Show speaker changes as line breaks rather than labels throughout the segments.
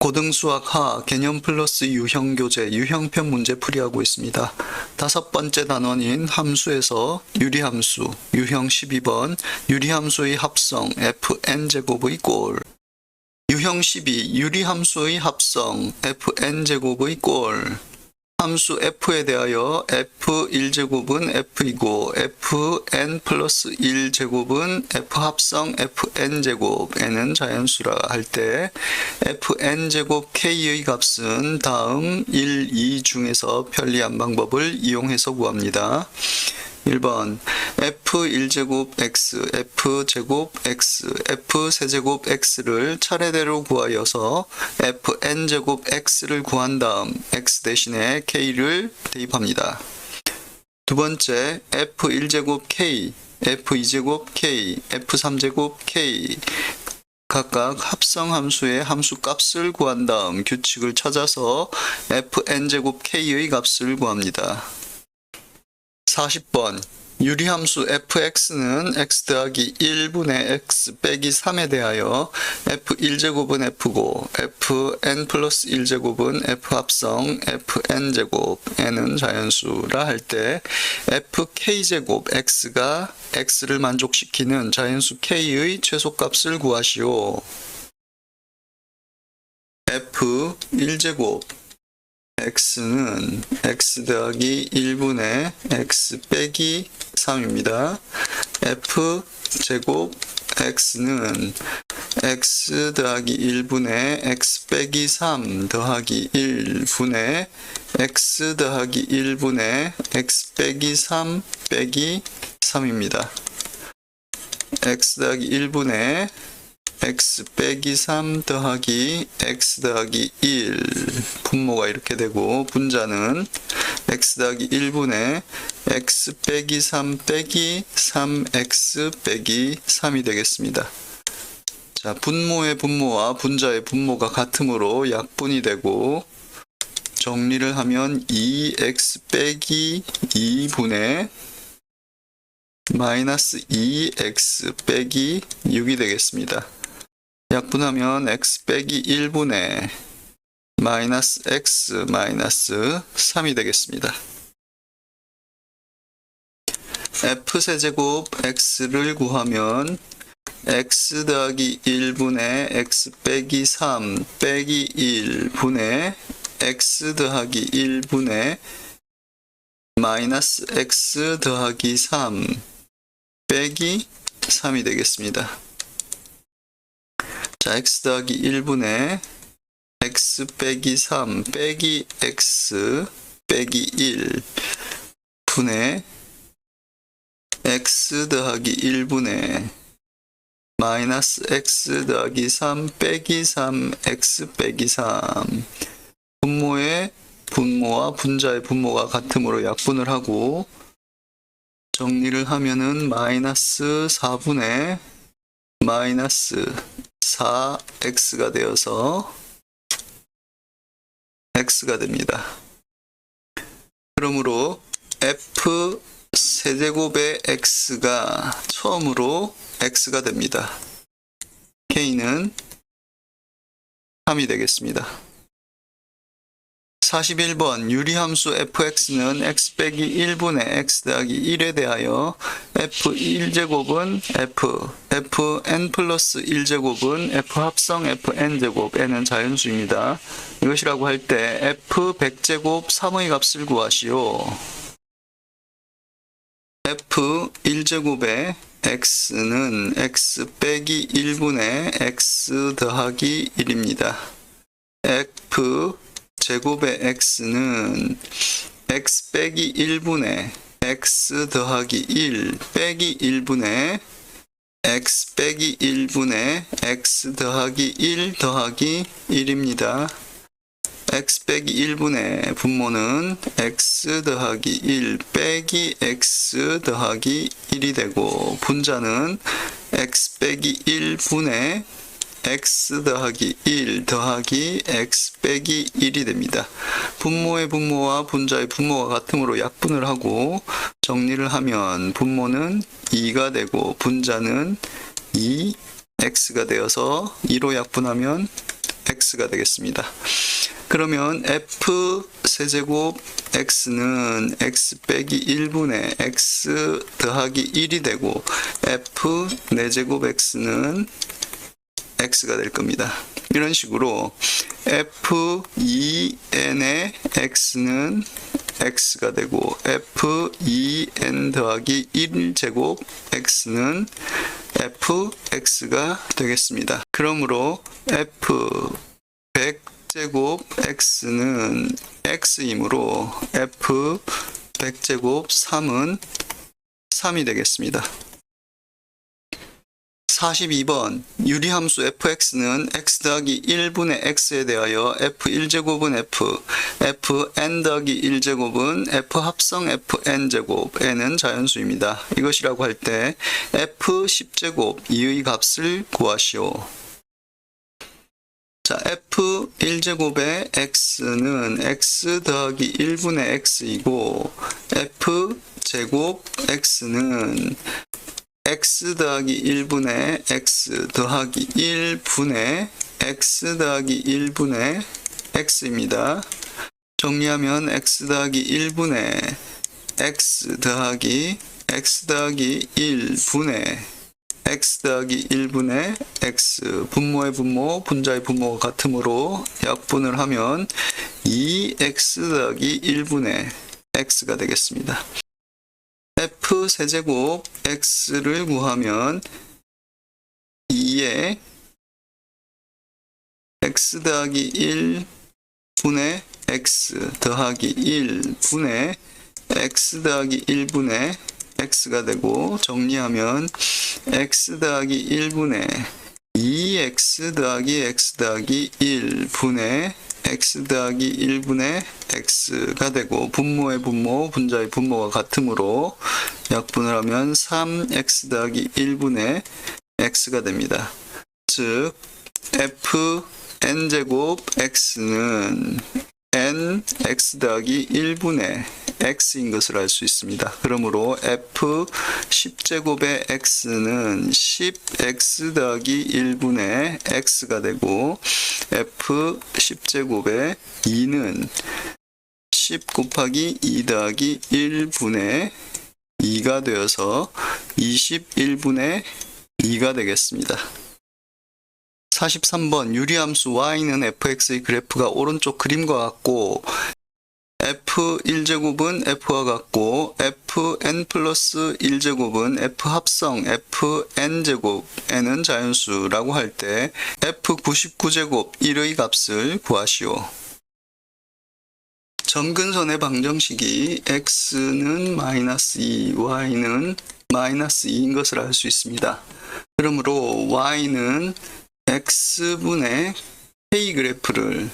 고등수학 하 개념 플러스 유형 교재 유형편 문제 풀이하고 있습니다. 다섯 번째 단원인 함수에서 유리함수 유형 12번 유리함수의 합성 fn 제곱의 꼴 유형 12 유리함수의 합성 fn 제곱의 꼴 함수 f에 대하여 f1제곱은 f이고 fn 플러스 1제곱은 f 합성 fn제곱 n은 자연수라 할 때 fn제곱 k의 값은 다음 1, 2 중에서 편리한 방법을 이용해서 구합니다. 1번 f1제곱 x, f제곱 x, f세제곱 x를 차례대로 구하여서 fn제곱 x를 구한 다음 x 대신에 k를 대입합니다. 두 번째 f1제곱 k, f2제곱 k, f3제곱 k 각각 합성 함수의 함수 값을 구한 다음 규칙을 찾아서 fn제곱 k의 값을 구합니다. 40번 유리함수 fx는 x 더하기 1분의 x 빼기 3에 대하여 f1제곱은 f고 fn 플러스 1제곱은 f 합성 fn제곱 n은 자연수라 할 때 fk제곱 x가 x를 만족시키는 자연수 k의 최소값을 구하시오. f1제곱 x는 x 더하기 1분의 x 빼기 3입니다. f 제곱 x는 x 더하기 1분의 x 빼기 3 더하기 1분의 x 더하기 1분의 x 빼기 3 빼기 3입니다. x 더하기 1분의 x 빼기 3 더하기 x 더하기 1 분모가 이렇게 되고 분자는 x 더하기 1분의 x 빼기 3 빼기 3x 빼기 3이 되겠습니다. 자, 분모의 분모와 분자의 분모가 같으므로 약분이 되고 정리를 하면 2x 빼기 2분의 마이너스 2x 빼기 6이 되겠습니다. 약분하면 x 빼기 1분의 마이너스 x 마이너스 3이 되겠습니다. f세제곱 x를 구하면 x 더하기 1분의 x 빼기 3 빼기 1분의 x 더하기 1분의 마이너스 x 더하기 3 빼기 3이 되겠습니다. 자, x 더하기 1분의 x 빼기 3 빼기 x 빼기 1 분의 x 더하기 1분의 마이너스 x 더하기 3 빼기 3x 빼기 3 분모의 분모와 분자의 분모가 같으므로 약분을 하고 정리를 하면은 마이너스 4분의 마이너스 4x가 되어서 x가 됩니다. 그러므로 f 세제곱의 x가 처음으로 x가 됩니다. k는 3이 되겠습니다. 41번 유리함수 fx는 x 빼기 1분의 x 더하기 1에 대하여 f1제곱은 f, fn 플러스 1제곱은 f 합성 fn제곱, n은 자연수입니다. 이것이라고 할 때 f 100제곱 3의 값을 구하시오. f 1제곱의 x는 x 빼기 1분의 x 더하기 1입니다. f 제곱의 x는 x 빼기 1분의 x 더하기 1 빼기 1분의 x 빼기 1분의 x 더하기 1 더하기 1입니다. x 빼기 1분의 분모는 x 더하기 1 빼기 x 더하기 1이 되고 분자는 x 빼기 1분의 x 더하기 1 더하기 x 빼기 1이 됩니다. 분모의 분모와 분자의 분모가 같으므로 약분을 하고 정리를 하면 분모는 2가 되고 분자는 2x가 되어서 2로 약분하면 x가 되겠습니다. 그러면 f 세제곱 x는 x 빼기 1분의 x 더하기 1이 되고 f 4제곱 x는 x가 될 겁니다. 이런 식으로 f2n의 x는 x가 되고 f2n 더하기 1제곱 x는 fx가 되겠습니다. 그러므로 f 100제곱 x는 x이므로 f 100제곱 3은 3이 되겠습니다. 42번 유리함수 fx는 x 더하기 1분의 x에 대하여 f1제곱은 f, fn 더하기 1제곱은 f 합성 fn제곱, n은 자연수입니다. 이것이라고 할 때 f10제곱 이의 값을 구하시오. 자, f1제곱의 x는 x 더하기 1분의 x이고 f제곱 x는 x 더하기 1분의 x 더하기 1분의 x 더하기 1분의 x입니다. 정리하면 x 더하기 1분의 x 더하기 x 더하기 1분의 x 더하기 1분의 x 분모의 분모 분자의 분모가 같으므로 약분을 하면 2x 더하기 1분의 x가 되겠습니다. F 세제곱 x를 구하면 2에 x 더하기 1 분의 x 더하기 1 분의 x 더하기 1분의 x가 되고 정리하면 x 더하기 1분의 2x 더하기 x 더하기 1분의 x 더하기 1분의 x가 되고 분모의 분모, 분자의 분모가 같으므로 약분을 하면 3x 더하기 1분의 x가 됩니다. 즉 f n제곱 x는 n x 더하기 1분의 x인 것을 알 수 있습니다. 그러므로 f 10제곱의 x는 10x 더하기 1분의 x가 되고 f 10제곱의 2는 10 곱하기 2 더하기 1분의 2가 되어서 21분의 2가 되겠습니다. 43번 유리함수 y는 fx의 그래프가 오른쪽 그림과 같고 f1제곱은 f와 같고 fn 플러스 1제곱은 f 합성 fn제곱 n은 자연수라고 할 때 f99제곱 1의 값을 구하시오. 점근선의 방정식이 x는 마이너스 2, y는 마이너스 2인 것을 알 수 있습니다. 그러므로 y는 x분의 k 그래프를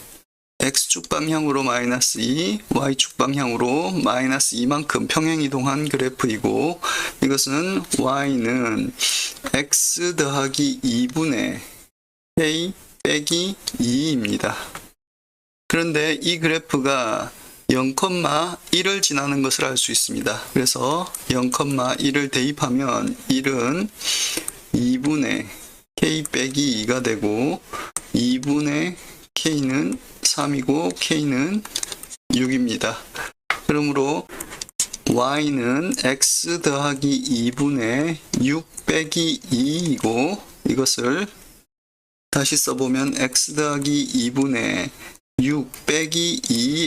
x축 방향으로 마이너스 2, y축 방향으로 마이너스 2만큼 평행 이동한 그래프이고 이것은 y는 x 더하기 2분의 k 빼기 2입니다. 그런데 이 그래프가 0,1을 지나는 것을 알 수 있습니다. 그래서 0,1을 대입하면 1은 2분의 k 빼기 2가 되고 2분의 k는 3이고 k는 6입니다. 그러므로 y는 x 더하기 2분의 6 빼기 2이고 이것을 다시 써보면 x 더하기 2분의 6 빼기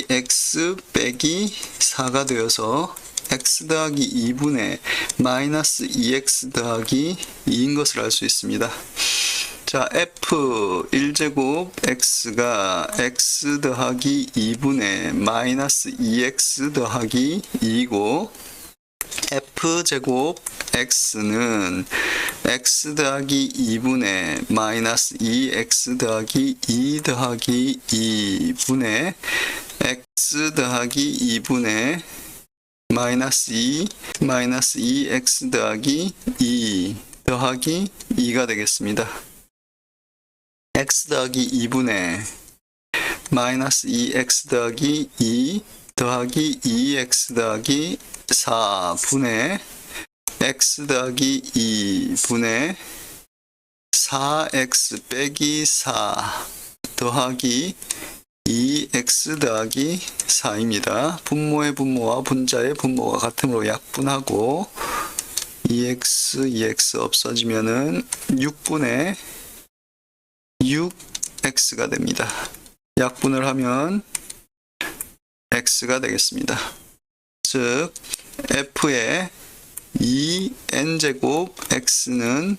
2x 빼기 4가 되어서 x 더하기 2분의 마이너스 2x 더하기 2인 것을 알 수 있습니다. 자, f 1제곱 x가 x 더하기 2분의 마이너스 2x 더하기 2이고 f제곱 x는 x 더하기 2분의 마이너스 2x 더하기 2 더하기 2분의 x 더하기 2분의 마이너스 2 마이너스 2x 더하기 2 더하기 2가 되겠습니다. X 더하기 2분의 마이너스 2x 더하기 2 더하기 2x 더하기 4분의 x 더하기 2분의 4x 빼기 4 더하기 2x 더하기 4입니다. 분모의 분모와 분자의 분모가 같으므로 약분하고 2x, 2x 없어지면은 6분의 6x가 됩니다. 약분을 하면 x가 되겠습니다. 즉 f의 2n제곱 x는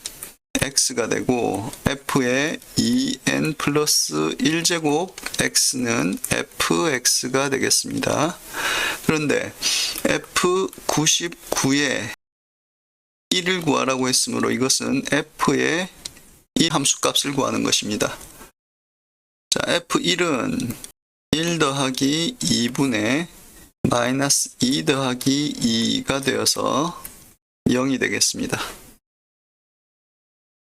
x가 되고 f의 2n 플러스 1제곱 x는 fx가 되겠습니다. 그런데 f99에 1을 구하라고 했으므로 이것은 f의 이 함수값을 구하는 것입니다. 자, f1은 1 더하기 2분의 마이너스 2 더하기 2가 되어서 0이 되겠습니다.